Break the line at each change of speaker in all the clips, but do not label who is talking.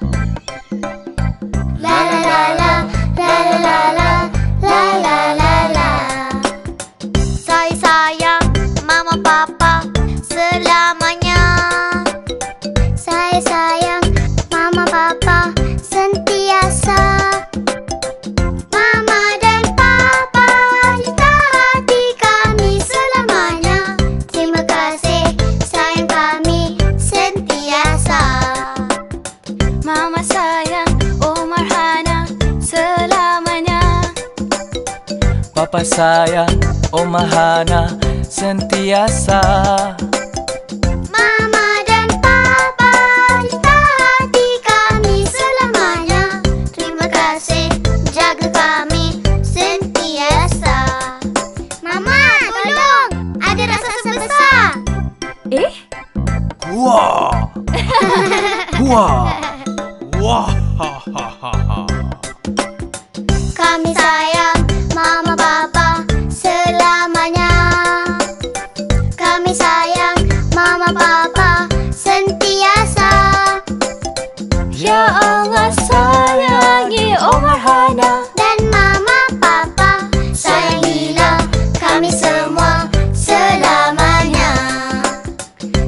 you Papa sayang, Oma Hana sentiasa
Mama dan Papa Cinta hati kami selamanya Terima kasih jaga kami sentiasa Mama tolong Ada raksasa besar
Eh?
Wah! Wah! Wah! Ha, ha, ha, ha.
Hana
dan Mama Papa Sayangilah kami semua selamanya.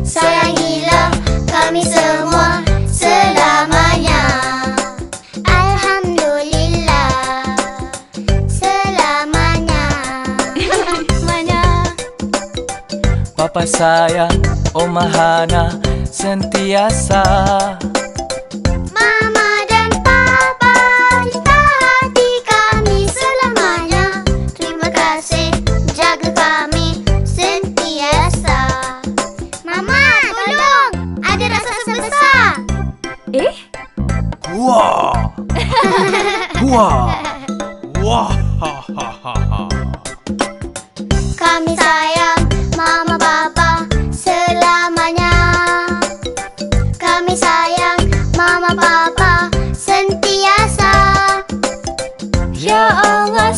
Sayangilah kami semua selamanya. Alhamdulillah Selamanya.
Mana?
Papa sayang, Oma Hana sentiasa Wah! Wah! Wah! Ha, ha, ha, ha.
Kami sayang Mama Papa selamanya Kami sayang Mama Papa sentiasa
Ya Allah